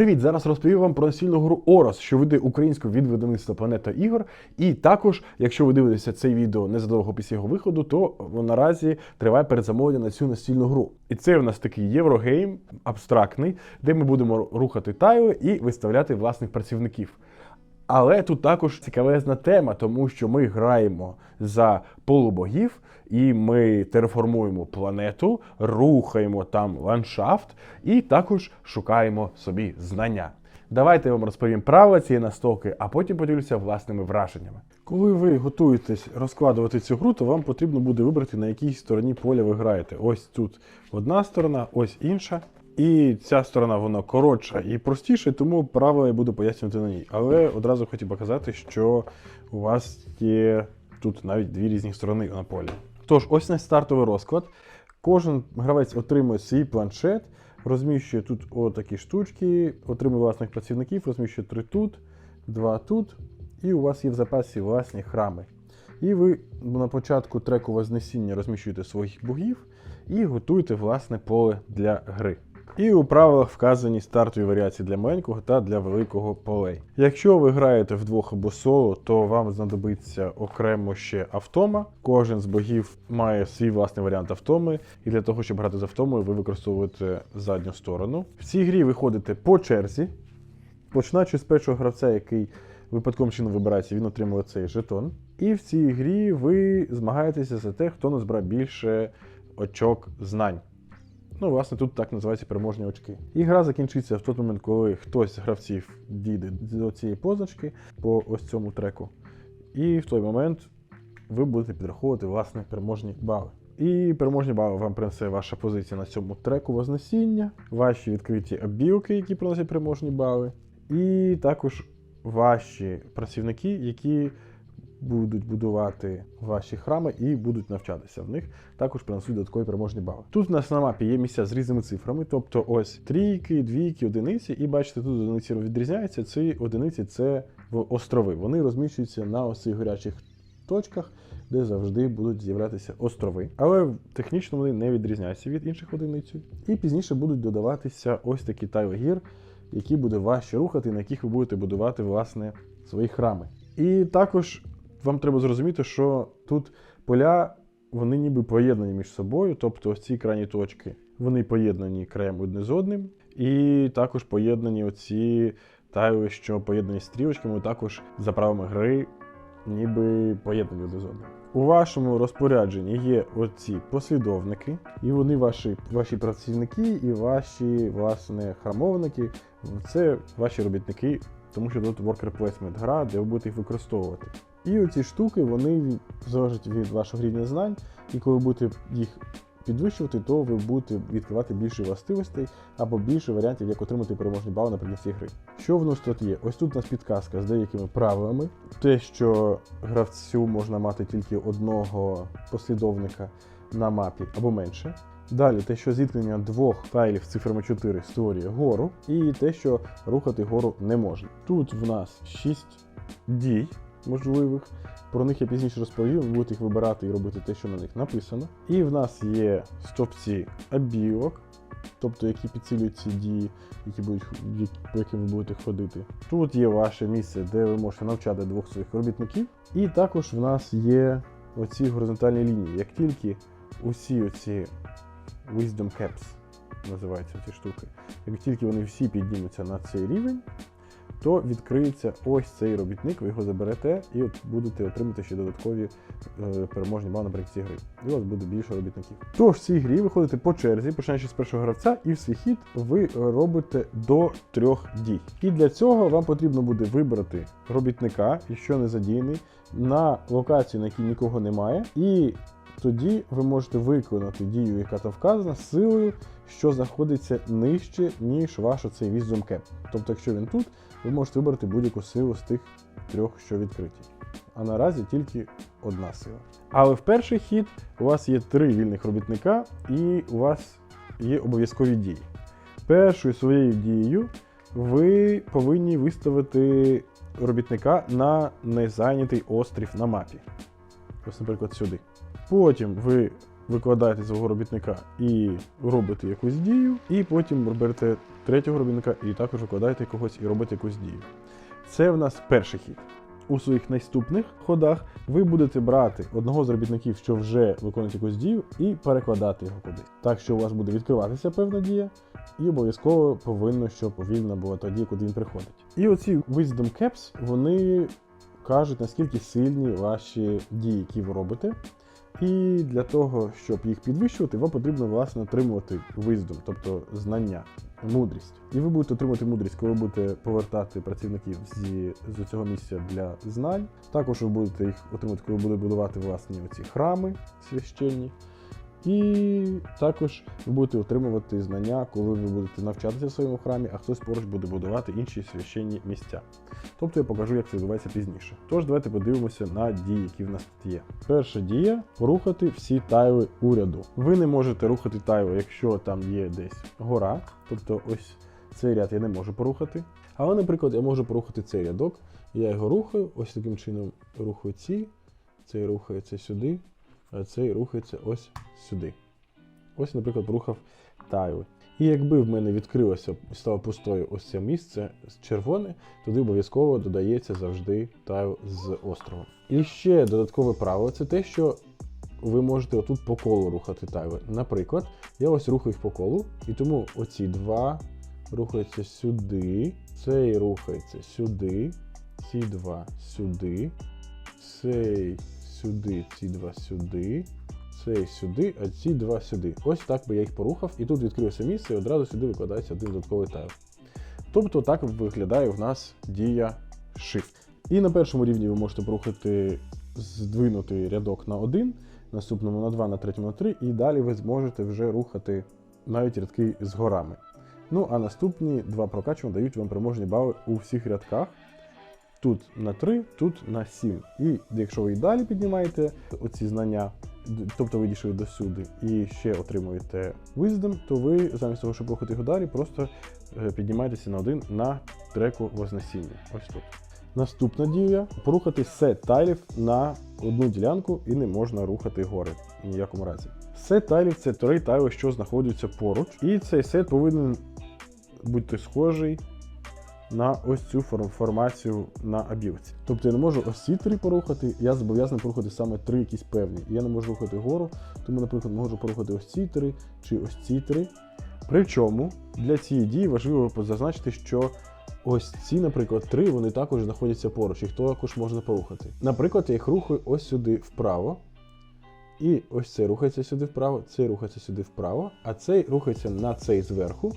Привіт! Зараз розповім вам про настільну гру Орос, що веде українську від видавництва Планета Ігор. І також, якщо ви дивитеся це відео незадовго після його виходу, то наразі триває передзамовлення на цю настільну гру. І це у нас такий єврогейм абстрактний, де ми будемо рухати тайли і виставляти власних працівників. Але тут також цікавезна тема, тому що ми граємо за полубогів, і ми терформуємо планету, рухаємо там ландшафт і також шукаємо собі знання. Давайте я вам розповім правила цієї настолки, а потім поділюся власними враженнями. Коли ви готуєтесь розкладувати цю гру, то вам потрібно буде вибрати, на якій стороні поля ви граєте. Ось тут одна сторона, ось інша. І ця сторона вона коротша і простіша, тому правила я буду пояснювати на ній. Але одразу хотів показати, що у вас є тут навіть дві різні сторони на полі. Тож, ось наш стартовий розклад. Кожен гравець отримує свій планшет, розміщує тут отакі штучки, отримує власних працівників, розміщує три тут, два тут, і у вас є в запасі власні храми. І ви на початку треку Вознесіння розміщуєте своїх богів і готуєте власне поле для гри. І у правилах вказані стартові варіації для маленького та для великого полей. Якщо ви граєте вдвох або соло, то вам знадобиться окремо ще автома. Кожен з богів має свій власний варіант автоми, і для того, щоб грати з автомою, ви використовуєте задню сторону. В цій грі ви ходите по черзі, починаючи з першого гравця, який випадковим чином вибирається, він отримує цей жетон. І в цій грі ви змагаєтеся за те, хто назбирає більше очок знань. Ну, власне, тут так називаються переможні очки. І гра закінчиться в той момент, коли хтось з гравців дійде до цієї позначки по ось цьому треку. І в той момент ви будете підраховувати власне переможні бали. І переможні бали вам принесе ваша позиція на цьому треку Вознесіння, ваші відкриті обілки, які приносять переможні бали, і також ваші працівники, які будуть будувати ваші храми і будуть навчатися в них, також принесуть додаткові переможні бали. Тут у нас на мапі є місця з різними цифрами, тобто ось трійки, двійки, одиниці, і бачите, тут одиниці відрізняються. Ці одиниці це острови. Вони розміщуються на ось цих гарячих точках, де завжди будуть з'являтися острови. Але технічно вони не відрізняються від інших одиниць. І пізніше будуть додаватися ось такі тайли гір, які буде важче рухати, на яких ви будете будувати власне свої храми. І також вам треба зрозуміти, що тут поля вони ніби поєднані між собою, тобто ці крайні точки вони поєднані краєм одне з одним, і також поєднані оці тайли, що поєднані стрілочками, також за правилами гри, ніби поєднані одне з одним. У вашому розпорядженні є оці послідовники, і вони ваші, ваші працівники і ваші власне храмовники. Це ваші робітники, тому що тут worker placement гра, де ви будете їх використовувати. І оці штуки вони залежать від вашого рівня знань, і коли будете їх підвищувати, то ви будете відкривати більше властивостей або більше варіантів, як отримати переможні бали наприкінці гри. Що в нас тут є? Ось тут у нас підказка з деякими правилами. Те, що гравцю можна мати тільки одного послідовника на мапі або менше. Далі те, що зіткнення двох тайлів цифрами 4 створює гору, і те, що рухати гору не можна. Тут в нас 6 дій можливих. Про них я пізніше розповім, ви будете їх вибирати і робити те, що на них написано. І в нас є стопці обілок, тобто які підсилюють ці дії, які будуть, по яким ви будете ходити. Тут є ваше місце, де ви можете навчати двох своїх робітників. І також в нас є оці горизонтальні лінії. Як тільки усі оці Wisdom Caps називаються ці штуки, як тільки вони всі піднімуться на цей рівень, то відкриється ось цей робітник, ви його заберете і от будете отримати ще додаткові е, переможні бали наприкінці гри. І у вас буде більше робітників. Тож в цій грі ви ходите по черзі, починаючи з першого гравця, і в свій хід ви робите до трьох дій. І для цього вам потрібно буде вибрати робітника, якщо не задіяний, на локацію, на якій нікого немає, і тоді ви можете виконати дію, яка там вказана, силою, що знаходиться нижче, ніж ваш оцей Wisdom Cap. Тобто, якщо він тут, ви можете вибрати будь-яку силу з тих трьох, що відкриті. А наразі тільки одна сила. Але в перший хід у вас є три вільних робітника, і у вас є обов'язкові дії. Першою своєю дією ви повинні виставити робітника на незайнятий острів на мапі. Ось, наприклад, сюди. Потім ви викладаєте свого робітника і робите якусь дію, і потім берете третього робітника і також викладаєте когось і робите якусь дію. Це в нас перший хід. У своїх наступних ходах ви будете брати одного з робітників, що вже виконує якусь дію, і перекладати його куди. Так що у вас буде відкриватися певна дія, і обов'язково повинно, що повільна була та дія, куди він приходить. І оці Wisdom Caps, вони кажуть, наскільки сильні ваші дії, які ви робите. І для того, щоб їх підвищувати, вам потрібно власне отримувати виздом, тобто знання, мудрість. І ви будете отримувати мудрість, коли будете повертати працівників зі, з цього місця для знань. Також ви будете їх отримати, коли будете будувати власні оці храми священні. І також ви будете отримувати знання, коли ви будете навчатися в своєму храмі, а хтось поруч буде будувати інші священні місця. Тобто я покажу, як це відбувається пізніше. Тож давайте подивимося на дії, які в нас тут є. Перша дія порухати всі тайли уряду. Ви не можете рухати тайло, якщо там є десь гора, тобто ось цей ряд я не можу порухати. Але, наприклад, я можу порухати цей рядок. Я його рухаю, ось таким чином рухаю ці, цей рухається сюди, цей рухається ось сюди. Ось, наприклад, рухав тайли. І якби в мене відкрилося і стало пустою ось це місце червоне, туди обов'язково додається завжди тайл з островом. І ще додаткове правило це те, що ви можете отут по колу рухати тайли. Наприклад, я ось рухаю їх по колу, і тому оці два рухаються сюди, цей рухається сюди, ці два сюди, цей сюди, ці два сюди, цей сюди, а ці два сюди. Ось так би я їх порухав, і тут відкрився місце, і одразу сюди викладається один додатковий тайл. Тобто так виглядає в нас дія Shift. І на першому рівні ви можете порухати здвинутий рядок на 1, наступному на 2, на третьому на 3, і далі ви зможете вже рухати навіть рядки з горами. Ну а наступні два прокачування дають вам переможні бали у всіх рядках. Тут на 3, тут на 7. І якщо ви і далі піднімаєте оці знання, тобто ви дійшли до сюди і ще отримуєте Wisdom, то ви замість того, щоб рухати його далі, просто е, піднімаєтеся на один на треку Вознесіння. Ось тут. Наступна дія порухати сет тайлів на одну ділянку і не можна рухати гори в ніякому разі. Сет тайлів це три тайли, що знаходяться поруч, і цей сет повинен бути схожий на ось цю формацію на абілці. Тобто я не можу ось ці три порухати, я зобов'язаний порухати саме три якісь певні. Я не можу рухати гору, тому, наприклад, можу порухати ось ці три чи ось ці три. Причому для цієї дії важливо зазначити, що ось ці, наприклад, три, вони також знаходяться поруч, їх також можна порухати. Наприклад, я їх рухаю ось сюди вправо. І ось цей рухається сюди вправо, цей рухається сюди вправо, а цей рухається на цей зверху.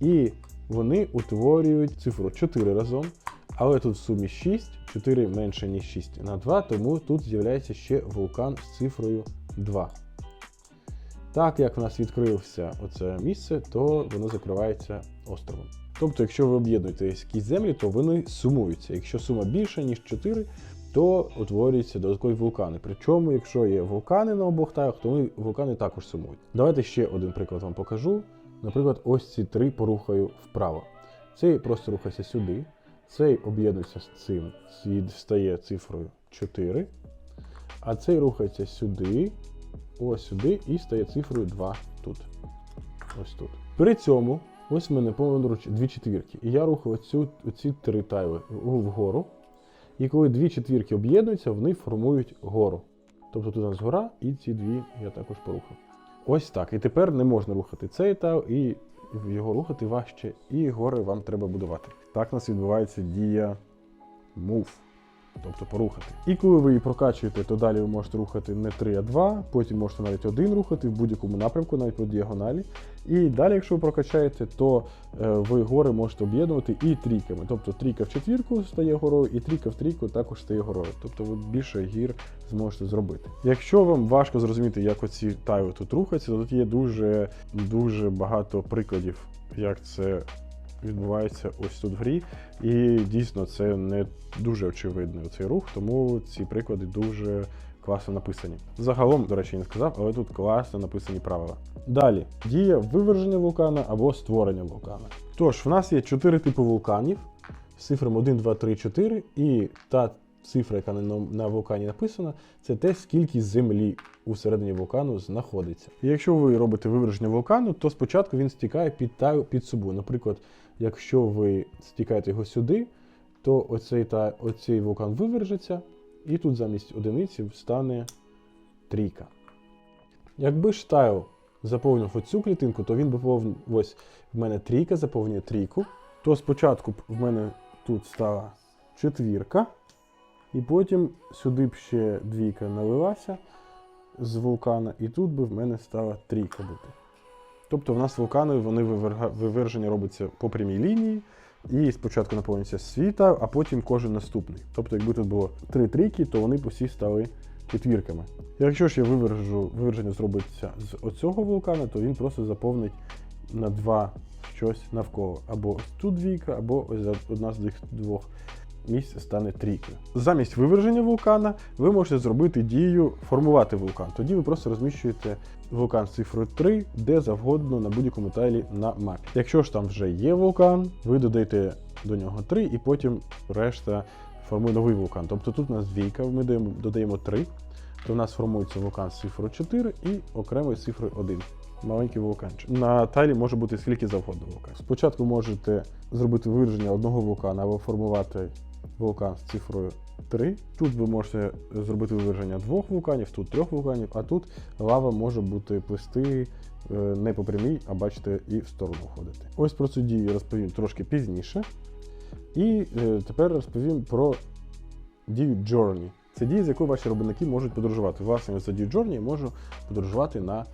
І вони утворюють цифру 4 разом, але тут в сумі 6, 4 менше, ніж 6 на 2, тому тут з'являється ще вулкан з цифрою 2. Так як в нас відкрився оце місце, то воно закривається островом. Тобто, якщо ви об'єднуєте якісь землі, то вони сумуються. Якщо сума більша, ніж 4, то утворюються додаткові вулкани. Причому, якщо є вулкани на обох тайлах, то вулкани також сумують. Давайте ще один приклад вам покажу. Наприклад, ось ці три порухаю вправо. Цей просто рухається сюди, цей об'єднується з цим, стає цифрою 4, а цей рухається сюди, ось сюди і стає цифрою 2 тут. Ось тут. При цьому ось в мене поруч дві четвірки. І я рухаю оцю, оці три тайли вгору. І коли дві четвірки об'єднуються, вони формують гору. Тобто тут у нас гора, і ці дві я також порухав. Ось так. І тепер не можна рухати цей тайл, і його рухати важче, і гори вам треба будувати. Так у нас відбувається дія move, тобто порухати. І коли ви її прокачуєте, то далі ви можете рухати не 3, а 2, потім можете навіть один рухати в будь-якому напрямку, навіть по діагоналі. І далі, якщо ви прокачаєте, то е, ви гори можете об'єднувати і трійками. Тобто трійка в четвірку стає горою, і трійка в трійку також стає горою. Тобто ви більше гір зможете зробити. Якщо вам важко зрозуміти, як оці тайли тут рухаються, то тут є дуже, дуже багато прикладів, як це відбувається ось тут в грі. І дійсно це не дуже очевидний цей рух, тому ці приклади дуже класно написані. Загалом, до речі, я не сказав, але тут класно написані правила. Далі дія виверження вулкана або створення вулкана. Тож, в нас є чотири типи вулканів з цифрами 1, 2, 3, 4, і та цифра, яка на, вулкані написана, це те, скільки землі у середині вулкану знаходиться. І якщо ви робите виверження вулкану, то спочатку він стікає під таю під собою. Наприклад, якщо ви стікаєте його сюди, то оцей, та, оцей вулкан вивержеться, і тут замість одиниці стане трійка. Якби ж тайл заповнив оцю клітинку, то він би повнив, ось в мене трійка заповнює трійку, то спочатку б в мене тут стала четвірка, і потім сюди б ще двійка налилася з вулкана, і тут би в мене стала трійка бути. Тобто в нас вулкани вони виверження робиться по прямій лінії, і спочатку наповнюється світа, а потім кожен наступний. Тобто, якби тут було три трійки, то вони б усі стали четвірками. Якщо ж я вивержу, виверження зробиться з оцього вулкана, то він просто заповнить на два щось навколо. Або ось тут двійка, або ось одна з цих двох місць стане трійкою. Замість виверження вулкана ви можете зробити дію формувати вулкан. Тоді ви просто розміщуєте вулкан з цифрою 3 де завгодно на будь-якому тайлі на мапі. Якщо ж там вже є вулкан, ви додаєте до нього 3 і потім решта формує новий вулкан. Тобто тут у нас двійка, ми додаємо, додаємо 3, то в нас формується вулкан з цифрою 4 і окремою цифрою 1. Маленький вулканчик. На тайлі може бути скільки завгодно вулкан. Спочатку можете зробити вираження одного вулкана або формувати вулкан з цифрою 3. Тут ви можете зробити виверження двох вулканів, тут трьох вулканів, а тут лава може бути плисти е, не по прямій, а бачите, і в сторону ходити. Ось про цю дію я розповім трошки пізніше. І е, тепер розповім про дію Journey. Це дія, з якою ваші робітники можуть подорожувати. Власне, за дію Journey я можу подорожувати на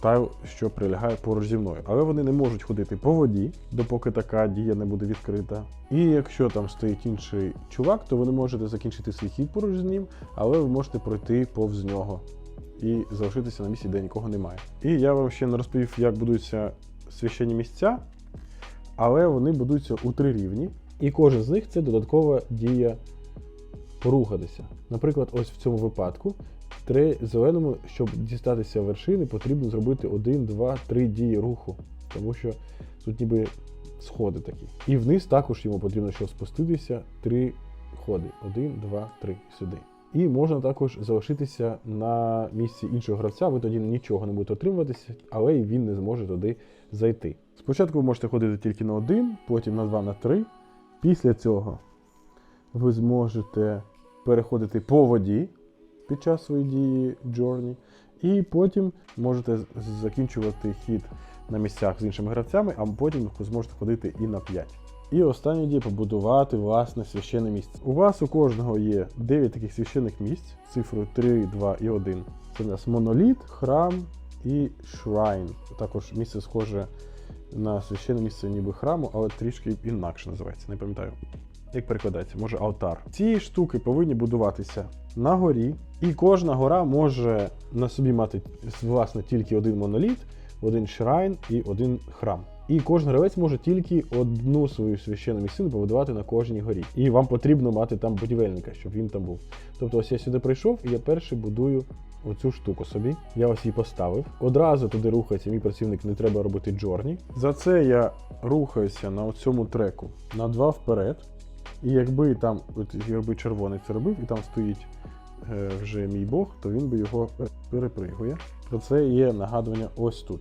тайл, що прилягає поруч зі мною. Але вони не можуть ходити по воді, допоки така дія не буде відкрита. І якщо там стоїть інший чувак, то ви не можете закінчити свій хід поруч з ним, але ви можете пройти повз нього і залишитися на місці, де нікого немає. І я вам ще не розповів, як будуються священні місця, але вони будуються у три рівні, і кожен з них це додаткова дія порухатися. Наприклад, ось в цьому випадку три зеленому, щоб дістатися вершини, потрібно зробити один, два, три дії руху, тому що тут ніби сходи такі. І вниз також йому потрібно, щоб спуститися, три ходи. Один, два, три сюди. І можна також залишитися на місці іншого гравця, ви тоді нічого не будете отримуватися, але й він не зможе туди зайти. Спочатку ви можете ходити тільки на один, потім на два, на три. Після цього ви зможете переходити по воді під час своєї дії Journey, і потім можете закінчувати хід на місцях з іншими гравцями, а потім зможете ходити і на 5. І остання дія побудувати власне священне місце. У вас у кожного є 9 таких священних місць цифрою 3, 2 і 1. Це у нас моноліт, храм і шрайн. Також місце схоже на священне місце ніби храму, але трішки інакше називається, не пам'ятаю. Як перекладається, може алтар. Ці штуки повинні будуватися на горі, і кожна гора може на собі мати власне тільки один моноліт, один шрайн і один храм. І кожен гравець може тільки одну свою священну місцину побудувати на кожній горі. І вам потрібно мати там будівельника, щоб він там був. Тобто, ось я сюди прийшов, і я перший будую оцю штуку собі. Я ось її поставив. Одразу туди рухається мій працівник, не треба робити джорні. За це я рухаюся на цьому треку на два вперед. І якби там, от якби червоний це робив, і там стоїть е, вже мій Бог, то він би його перепригує. Про це є нагадування ось тут.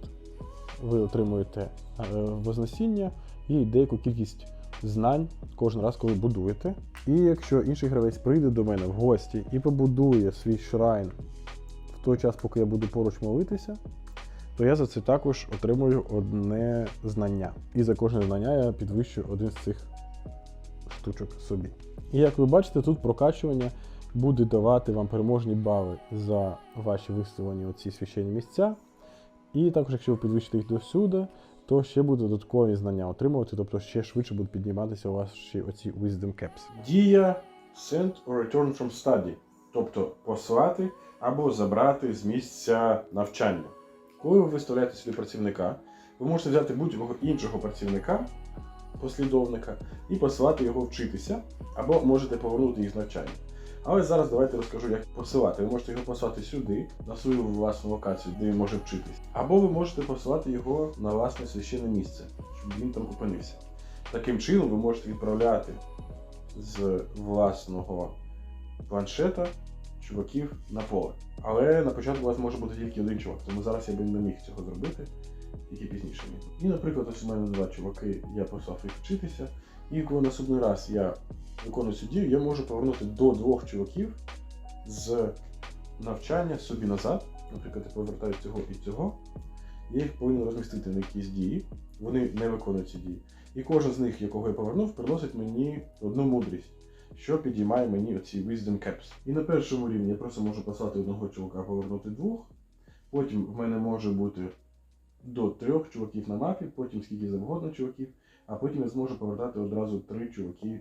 Ви отримуєте е, вознесіння і деяку кількість знань кожен раз, коли будуєте. І якщо інший гравець прийде до мене в гості і побудує свій шрайн в той час, поки я буду поруч молитися, то я за це також отримую одне знання. І за кожне знання я підвищую один з цих штучок собі. І як ви бачите, тут прокачування буде давати вам переможні бали за ваші виставлені оці священні місця. І також, якщо ви підвищите їх до всюди, то ще буде додаткові знання отримувати, тобто ще швидше будуть підніматися у ще оці Wisdom Caps. Дія Send or Return from Study, тобто послати або забрати з місця навчання. Коли ви виставляєте сюди працівника, ви можете взяти будь-якого іншого працівника, послідовника, і посилати його вчитися, або можете повернути їх з навчання. Але зараз давайте розкажу, як посилати. Ви можете його послати сюди, на свою власну локацію, де він може вчитись. Або ви можете посилати його на власне священне місце, щоб він там опинився. Таким чином ви можете відправляти з власного планшета чуваків на поле. Але на початку у вас може бути тільки один чувак, тому зараз я би не міг цього зробити, тільки пізніше. І, наприклад, ось у мене два чуваки, я послав їх вчитися, і коли наступний раз я виконую цю дію, я можу повернути до двох чуваків з навчання собі назад. Наприклад, я повертаю цього і цього. Я їх повинен розмістити на якісь дії, вони не виконують ці дії. І кожен з них, якого я повернув, приносить мені одну мудрість, що підіймає мені оці Wisdom Caps. І на першому рівні я просто можу послати одного чувака, повернути двох. Потім в мене може бути до трьох чуваків на мапі, потім скільки завгодно чуваків, а потім я зможу повертати одразу три чуваки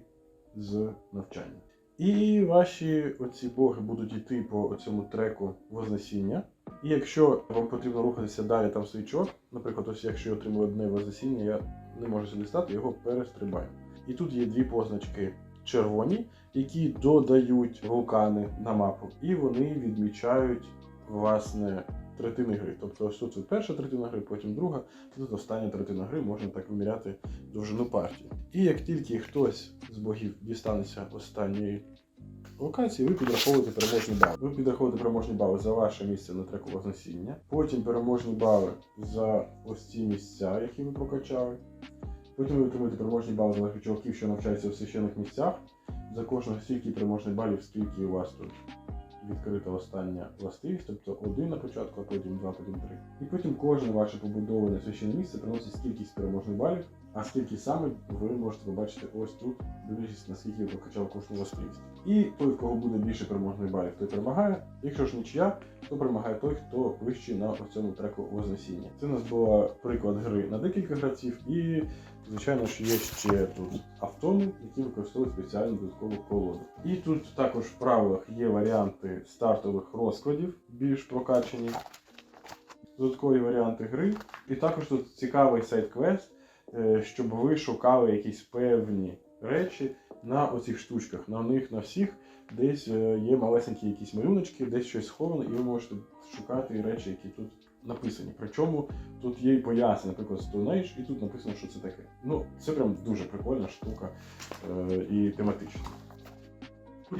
з навчання. І ваші оці боги будуть йти по цьому треку Вознесіння. І якщо вам потрібно рухатися далі, там стоїть чорт, наприклад, ось якщо я отримую одне Вознесіння, я не можу сюди стати, його перестрибаю. І тут є дві позначки червоні, які додають вулкани на мапу, і вони відмічають власне третини гри. Тобто ось тут перша третина гри, потім друга, тут остання третина гри, можна так виміряти довжину партії. І як тільки хтось з богів дістанеться останньої локації, ви підраховуєте переможні бали. Ви підраховуєте переможні бали за ваше місце на треку Вознесіння, потім переможні бали за ось ці місця, які ви прокачали. Потім ви отримуєте переможні бали за ваших чуваків, що навчаються в священних місцях. За кожного стільки переможних балів, скільки у вас тут відкрита остання властивість, тобто один на початку, а потім два, потім три. І потім кожне ваше побудоване священне місце приносить кількість переможних балів, а скільки саме ви можете побачити ось тут, дивлячись, наскільки ви прокачали кожну властивість. І той, в кого буде більше переможних балів, той перемагає. Якщо ж нічия, то перемагає той, хто вищий на цьому треку Вознесіння. Це у нас був приклад гри на декілька гравців, і звичайно ж є ще тут автони, які використовують спеціальну додаткову колоду. І тут також в правилах є варіанти стартових розкладів, більш прокачані, додаткові варіанти гри. І також тут цікавий сайт-квест, щоб ви шукали якісь певні речі на оцих штучках. На них на всіх десь е, є малесенькі якісь малюночки, десь щось сховано, і ви можете шукати речі, які тут написані. Причому тут є і пояснення, наприклад, Stone Age, і тут написано, що це таке. Ну, це прям дуже прикольна штука е, і тематична.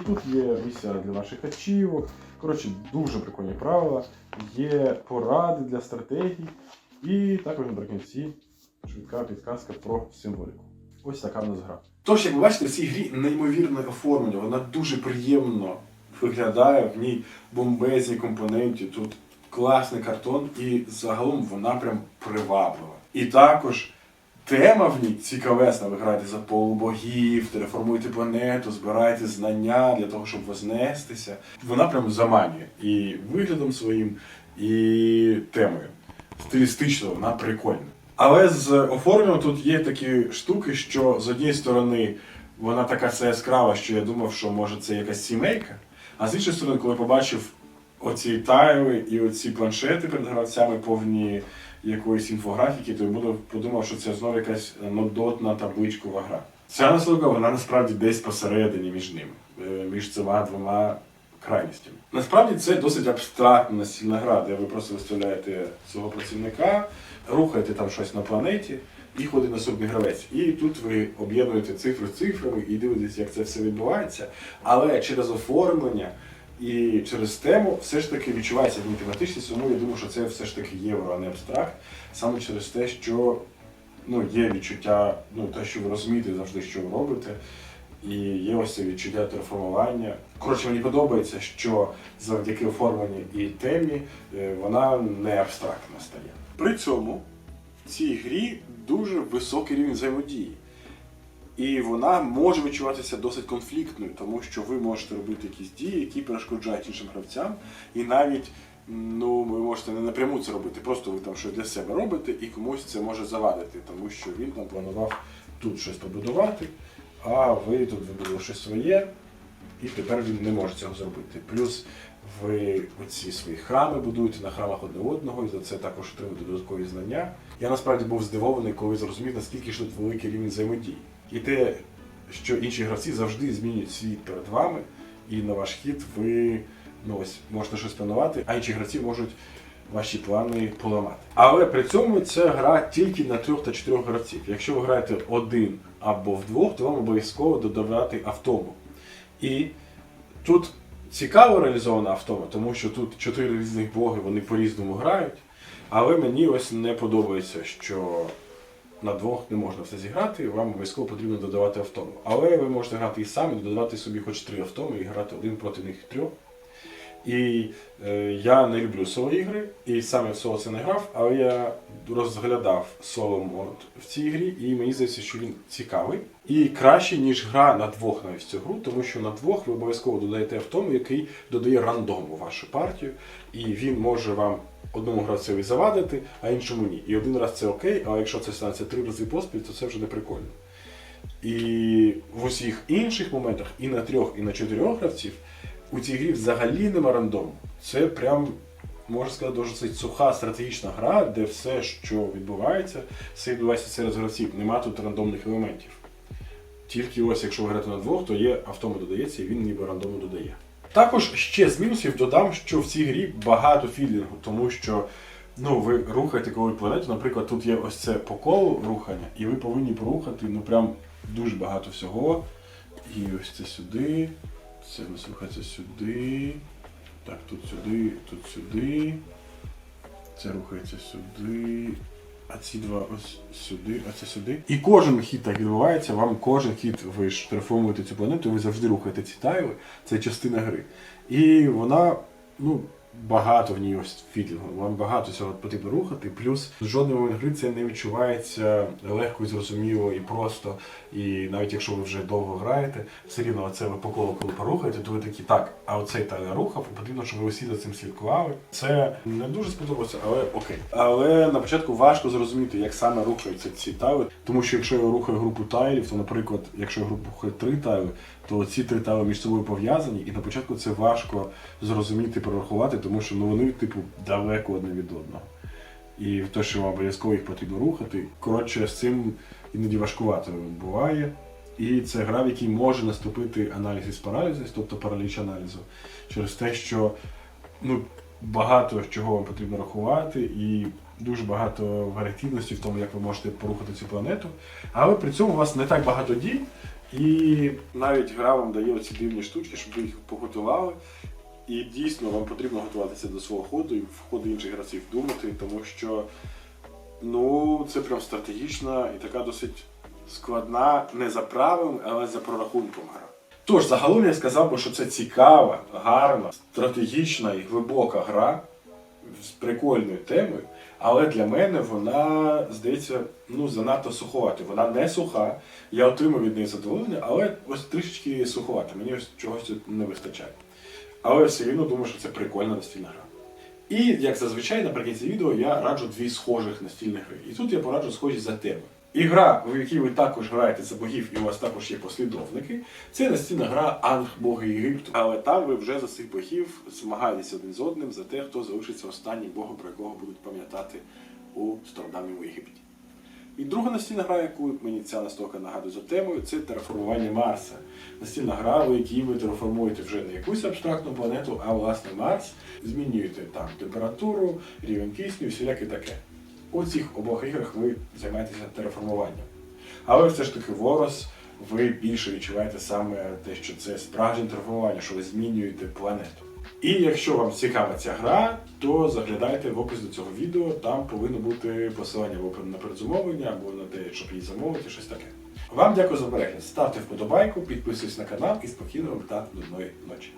Тут є місця для ваших ачівок. Коротше, дуже прикольні правила. Є поради для стратегій. І також наприкінці швидка підказка про символіку. Ось така в нас гра. Тож, як ви бачите, в цій грі неймовірне оформлення, вона дуже приємно виглядає, в ній бомбезні компоненти, тут класний картон, і загалом вона прям приваблива. І також тема в ній цікавесна. Ви граєте за полубогів, терраформуєте планету, збираєте знання для того, щоб вознестися. Вона прям заманює і виглядом своїм, і темою. Стилістично вона прикольна. Але з оформленням тут є такі штуки, що з однієї сторони вона така вся яскрава, що я думав, що може це якась сімейка. А з іншої сторони, коли побачив оці тайли і оці планшети перед гравцями повні якоїсь інфографіки, то я подумав, що це знову якась нудотна табличкова гра. Ця наслуга, вона насправді десь посередині між ними, е, між цими двома крайністями. Насправді це досить абстрактна настільна гра, де ви просто виставляєте свого працівника, рухаєте там щось на планеті і ходить наступний гравець. І тут ви об'єднуєте цифри з цифрами і дивитесь, як це все відбувається. Але через оформлення і через тему все ж таки відчувається тематичність, тому я думаю, що це все ж таки євро, а не абстракт. Саме через те, що ну, є відчуття, ну, те, що ви розумієте завжди, що ви робите. І є ось це відчуття терформування. Коротше, мені подобається, що завдяки оформленню і темі е, вона не абстрактна стає. При цьому в цій грі дуже високий рівень взаємодії. І вона може відчуватися досить конфліктною, тому що ви можете робити якісь дії, які перешкоджають іншим гравцям, і навіть ну, ви можете не напряму це робити, просто ви там щось для себе робите, і комусь це може завадити, тому що він там планував тут щось побудувати, а ви тут вибудували щось своє, і тепер він не може цього зробити. Плюс ви оці свої храми будуєте на храмах одне одного, і за це також отримуєте додаткові знання. Я насправді був здивований, коли зрозумів, наскільки ж тут великий рівень взаємодії. І те, що інші гравці завжди змінюють світ перед вами, і на ваш хід ви ну, ось, можете щось планувати, а інші гравці можуть ваші плани поламати. Але при цьому ця гра тільки на трьох та чотирьох гравців. Якщо ви граєте один або вдвох, то вам обов'язково додавати автому. І Тут цікаво реалізована автома, тому що тут чотири різних боги, вони по-різному грають. Але мені ось не подобається, що на двох не можна все зіграти, вам обов'язково потрібно додавати автому. Але ви можете грати і самі, додавати собі хоч три автоми і грати один проти них трьох. І е, я не люблю соло ігри, і саме в соло це не грав, але я розглядав соло мод в цій грі, і мені здається, що він цікавий. І краще, ніж гра на двох навіть в цю гру, тому що на двох ви обов'язково додаєте автому, який додає рандом у вашу партію, і він може вам одному гравцеві завадити, а іншому ні. І один раз це окей, а якщо це станеться три рази поспіль, то це вже не прикольно. І в усіх інших моментах, і на трьох, і на чотирьох гравців, у цій грі взагалі нема рандому. Це прям, можна сказати, досить суха стратегічна гра, де все, що відбувається, все відбувається серед гравців. Нема тут рандомних елементів. Тільки ось, якщо ви граєте на двох, то є автому додається, і він ніби рандому додає. Також ще з мінусів додам, що в цій грі багато філінгу, тому що ну, ви рухаєте коли планету, наприклад, тут є ось це по колу рухання, і ви повинні порухати ну прям дуже багато всього. І ось це сюди, це нас рухається сюди. Так, тут сюди, тут сюди. Це рухається сюди. А ці два ось сюди, а це сюди. І кожен хід так відбувається. Вам кожен хід ви штрафуєте цю планету, ви завжди рухаєте ці тайли. Це частина гри. І вона, ну, багато в ній ось філінгу. Вам багато цього потрібно рухати. Плюс момент гри це не відчувається легко і зрозуміло і просто. І навіть якщо ви вже довго граєте, все рівно оце ви по колу, коли порухаєте, то ви такі так, а оцей тайлер рухав, потрібно, щоб ви усі за цим слідкували. Це не дуже сподобалося, але окей. Але на початку важко зрозуміти, як саме рухаються ці тайли. Тому що якщо я рухаю групу тайлів, то, наприклад, якщо я групу рухаю три тайли, то ці три тайли між собою пов'язані, і на початку це важко зрозуміти, прорахувати, тому що ну вони, типу, далеко одне від одного. І те, що вам обов'язково їх потрібно рухати. Коротше, з цим іноді важкувато буває. І це гра, в якій може наступити аналіз із паралізис, тобто параліч аналізу, через те, що ну, багато чого вам потрібно рахувати, і дуже багато варіативності в тому, як ви можете порухати цю планету. Але при цьому у вас не так багато дій, і навіть гра вам дає оці дивні штучки, щоб ви їх поготували. І дійсно вам потрібно готуватися до свого ходу і в ходу інших гравців думати, тому що ну, це прям стратегічна і така досить складна, не за правилами, але за прорахунком гра. Тож, загалом я сказав би, що це цікава, гарна, стратегічна і глибока гра з прикольною темою, але для мене вона, здається, ну, занадто суховата. Вона не суха, я отримую від неї задоволення, але ось трішечки суховата. Мені ось чогось не вистачає. Але все рівно думаю, що це прикольна настільна гра. І, як зазвичай, наприкінці відео я раджу дві схожих настільних гри. І тут я пораджу схожі за теми. І гра, в якій ви також граєте за богів, і у вас також є послідовники, це настільна гра Анг Боги Єгипту. Але там ви вже за цих богів змагаєтеся один з одним за те, хто залишиться останнім богом, про якого будуть пам'ятати у стародавньому Єгипті. І друга настільна гра, яку мені ця настолка нагадує за темою, це тераформування Марса. Настільна гра, в якій ви тераформуєте вже не якусь абстрактну планету, а власне Марс. Змінюєте там температуру, рівень кисню, всіляке таке. У цих обох іграх ви займаєтеся тераформуванням. Але все ж таки Ворос ви більше відчуваєте саме те, що це справжнє тераформування, що ви змінюєте планету. І якщо вам цікава ця гра, то заглядайте в опис до цього відео, там повинно бути посилання або на передзумовлення, або на те, щоб її замовити, щось таке. Вам дякую за перегляд. Ставте вподобайку, підписуйтесь на канал і спокійного та нудної ночі.